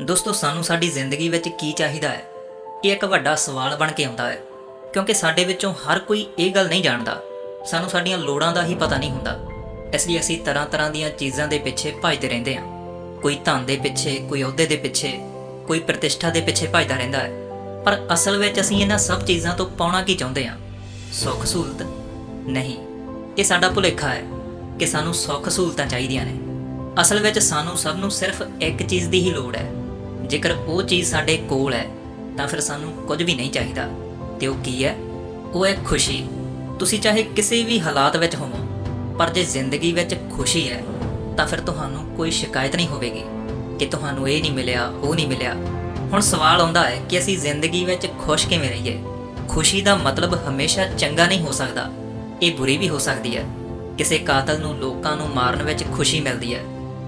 ਦੋਸਤੋ, ਸਾਨੂੰ ਸਾਡੀ ਜ਼ਿੰਦਗੀ ਵਿੱਚ ਕੀ ਚਾਹੀਦਾ ਹੈ? ਇਹ ਇੱਕ ਵੱਡਾ ਸਵਾਲ ਬਣ ਕੇ ਆਉਂਦਾ ਹੈ, ਕਿਉਂਕਿ ਸਾਡੇ ਵਿੱਚੋਂ ਹਰ ਕੋਈ ਇਹ ਗੱਲ ਨਹੀਂ ਜਾਣਦਾ। ਸਾਨੂੰ ਸਾਡੀਆਂ ਲੋੜਾਂ ਦਾ ਹੀ ਪਤਾ ਨਹੀਂ ਹੁੰਦਾ। ਇਸ ਲਈ ਅਸੀਂ ਤਰ੍ਹਾਂ-ਤਰ੍ਹਾਂ ਦੀਆਂ ਚੀਜ਼ਾਂ ਦੇ ਪਿੱਛੇ ਭੱਜਦੇ ਰਹਿੰਦੇ ਹਾਂ। ਕੋਈ ਧਨ ਦੇ ਪਿੱਛੇ, ਕੋਈ ਅਹੁਦੇ ਦੇ ਪਿੱਛੇ, ਕੋਈ ਪ੍ਰਤਿਸ਼ਠਾ ਦੇ ਪਿੱਛੇ ਭੱਜਦਾ ਰਹਿੰਦਾ ਹੈ। ਪਰ ਅਸਲ ਵਿੱਚ ਅਸੀਂ ਇਹਨਾਂ ਸਭ ਚੀਜ਼ਾਂ ਤੋਂ ਪਾਉਣਾ ਕੀ ਚਾਹੁੰਦੇ ਹਾਂ? ਸੁੱਖ ਸਹੂਲਤ? ਨਹੀਂ। ਇਹ ਸਾਡਾ ਭੁਲੇਖਾ ਹੈ ਕਿ ਸਾਨੂੰ ਸੁੱਖ ਸਹੂਲਤਾਂ ਚਾਹੀਦੀਆਂ ਨੇ। ਅਸਲ ਵਿੱਚ ਸਾਨੂੰ ਸਭ ਨੂੰ ਸਿਰਫ ਇੱਕ ਚੀਜ਼ ਦੀ ਹੀ ਲੋੜ ਹੈ। ਜੇਕਰ ਉਹ ਚੀਜ਼ ਸਾਡੇ ਕੋਲ ਹੈ, ਤਾਂ ਫਿਰ ਸਾਨੂੰ ਕੁਝ ਵੀ ਨਹੀਂ ਚਾਹੀਦਾ। ਤੇ ਉਹ ਕੀ ਹੈ? ਉਹ ਹੈ ਖੁਸ਼ੀ। ਤੁਸੀਂ ਚਾਹੇ ਕਿਸੇ ਵੀ ਹਾਲਾਤ ਵਿੱਚ ਹੋਵੋ, ਪਰ ਜੇ ਜ਼ਿੰਦਗੀ ਵਿੱਚ ਖੁਸ਼ੀ ਹੈ, ਤਾਂ ਫਿਰ ਤੁਹਾਨੂੰ ਕੋਈ ਸ਼ਿਕਾਇਤ ਨਹੀਂ ਹੋਵੇਗੀ ਕਿ ਤੁਹਾਨੂੰ ਇਹ ਨਹੀਂ ਮਿਲਿਆ, ਉਹ ਨਹੀਂ ਮਿਲਿਆ। ਹੁਣ ਸਵਾਲ ਆਉਂਦਾ ਹੈ ਕਿ ਅਸੀਂ ਜ਼ਿੰਦਗੀ ਵਿੱਚ ਖੁਸ਼ ਕਿਵੇਂ ਰਹੀਏ? ਖੁਸ਼ੀ ਦਾ ਮਤਲਬ ਹਮੇਸ਼ਾ ਚੰਗਾ ਨਹੀਂ ਹੋ ਸਕਦਾ। ਇਹ ਬੁਰੀ ਵੀ ਹੋ ਸਕਦੀ ਹੈ। ਕਿਸੇ ਕਾਤਲ ਨੂੰ ਲੋਕਾਂ ਨੂੰ ਮਾਰਨ ਵਿੱਚ ਖੁਸ਼ੀ ਮਿਲਦੀ ਹੈ।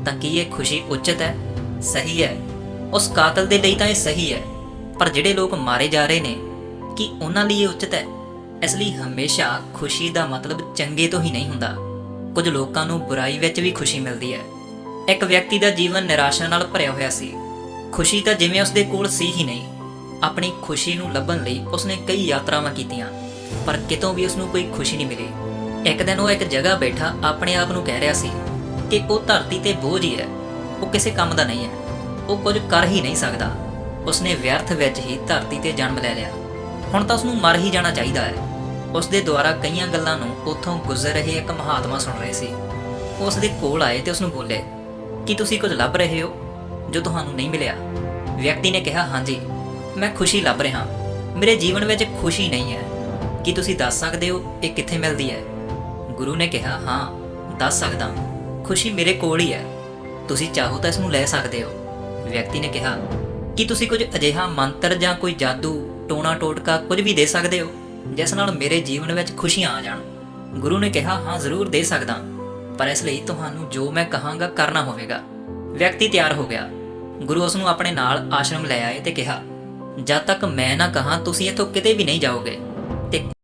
ਤਾਂ ਕੀ ਇਹ ਖੁਸ਼ੀ ਉਚਿਤ ਹੈ? ਸਹੀ ਹੈ। ਉਸ ਕਾਤਲ ਦੇ ਲਈ ਤਾਂ ਇਹ ਸਹੀ ਹੈ। ਪਰ ਜਿਹੜੇ ਲੋਕ ਮਾਰੇ ਜਾ ਰਹੇ ਨੇ, ਕੀ ਉਹਨਾਂ ਲਈ ਇਹ ਉਚਿਤ ਹੈ? ਇਸ ਲਈ ਹਮੇਸ਼ਾ ਖੁਸ਼ੀ ਦਾ ਮਤਲਬ ਚੰਗੇ ਤੋਂ ਹੀ ਨਹੀਂ ਹੁੰਦਾ। ਕੁਝ ਲੋਕਾਂ ਨੂੰ ਬੁਰਾਈ ਵਿੱਚ ਵੀ ਖੁਸ਼ੀ ਮਿਲਦੀ ਹੈ। ਇੱਕ ਵਿਅਕਤੀ ਦਾ ਜੀਵਨ ਨਿਰਾਸ਼ਾ ਨਾਲ ਭਰਿਆ ਹੋਇਆ ਸੀ। ਖੁਸ਼ੀ ਤਾਂ ਜਿਵੇਂ ਉਸਦੇ ਕੋਲ ਸੀ ਹੀ ਨਹੀਂ। ਆਪਣੀ ਖੁਸ਼ੀ ਨੂੰ ਲੱਭਣ ਲਈ ਉਸਨੇ ਕਈ ਯਾਤਰਾਵਾਂ ਕੀਤੀਆਂ। ਪਰ ਕਿਤੋਂ ਵੀ ਉਸਨੂੰ ਕੋਈ ਖੁਸ਼ੀ ਨਹੀਂ ਮਿਲੀ। ਇੱਕ ਦਿਨ ਉਹ ਇੱਕ ਜਗ੍ਹਾ ਬੈਠਾ ਆਪਣੇ ਆਪ ਨੂੰ ਕਹਿ ਰਿਹਾ ਸੀ ਕਿ ਉਹ ਧਰਤੀ ਤੇ ਬੋਝ ਹੀ ਹੈ। ਉਹ ਕਿਸੇ ਕੰਮ ਦਾ ਨਹੀਂ ਹੈ। ਉਹ ਕੁਝ ਕਰ ਹੀ ਨਹੀਂ ਸਕਦਾ। ਉਸਨੇ ਵਿਅਰਥ ਵਿੱਚ ਹੀ ਧਰਤੀ ਤੇ ਜਨਮ ਲੈ ਲਿਆ। ਹੁਣ ਤਾਂ ਉਸਨੂੰ ਮਰ ਹੀ ਜਾਣਾ ਚਾਹੀਦਾ ਹੈ। ਉਸ ਦੇ ਦੁਆਰਾ ਕਈਆਂ ਗੱਲਾਂ ਨੂੰ ਉੱਥੋਂ ਗੁਜ਼ਰ ਰਹੇ ਇੱਕ ਮਹਾਤਮਾ ਸੁਣ ਰਹੇ ਸੀ। ਉਹ ਉਸ ਦੇ ਕੋਲ ਆਏ ਤੇ ਉਸ ਨੂੰ ਬੋਲੇ, ਕਿ ਤੁਸੀਂ ਕੁਝ ਲੱਭ ਰਹੇ ਹੋ ਜੋ ਤੁਹਾਨੂੰ ਨਹੀਂ ਮਿਲਿਆ? ਵਿਅਕਤੀ ਨੇ ਕਿਹਾ ਹਾਂਜੀ ਮੈਂ ਖੁਸ਼ੀ ਲੱਭ ਰਿਹਾ ਮੇਰੇ ਜੀਵਨ ਵਿੱਚ ਖੁਸ਼ੀ ਨਹੀਂ ਹੈ। ਕੀ ਤੁਸੀਂ ਦੱਸ ਸਕਦੇ ਹੋ ਇਹ ਕਿੱਥੇ ਮਿਲਦੀ ਹੈ? ਗੁਰੂ ਨੇ ਕਿਹਾ, ਹਾਂ, ਦੱਸ ਸਕਦਾ ਖੁਸ਼ੀ ਮੇਰੇ ਕੋਲ ਹੀ ਹੈ। ਤੁਸੀਂ ਚਾਹੋ ਤਾਂ ਇਸ ਨੂੰ ਲੈ ਸਕਦੇ ਹੋ। ਵਿਅਕਤੀ ਨੇ ਕਿਹਾ, ਕੀ ਤੁਸੀਂ ਕੁਝ ਅਜਿਹਾ ਮੰਤਰ ਜਾਂ ਕੋਈ ਜਾਦੂ, ਟੋਣਾ ਟੋਟਕਾ ਕੁਝ ਵੀ ਦੇ ਸਕਦੇ ਹੋ, ਜਿਸ ਨਾਲ ਮੇਰੇ ਜੀਵਨ ਵਿੱਚ ਖੁਸ਼ੀਆਂ ਆ ਜਾਣ? ਗੁਰੂ ਨੇ ਕਿਹਾ, ਹਾਂ, ਜ਼ਰੂਰ ਦੇ ਸਕਦਾ। ਪਰ ਇਸ ਲਈ ਤੁਹਾਨੂੰ ਜੋ ਮੈਂ ਕਹਾਂਗਾ ਕਰਨਾ ਹੋਵੇਗਾ। ਵਿਅਕਤੀ ਤਿਆਰ ਹੋ ਗਿਆ। ਗੁਰੂ ਉਸ ਨੂੰ ਆਪਣੇ ਨਾਲ ਆਸ਼ਰਮ ਲੈ ਆਏ ਤੇ ਕਿਹਾ, ਜਦ ਤੱਕ ਮੈਂ ਨਾ ਕਹਾਂ, ਤੁਸੀਂ ਇੱਥੋਂ ਕਿਤੇ ਵੀ ਨਹੀਂ ਜਾਓਗੇ। ਤੇ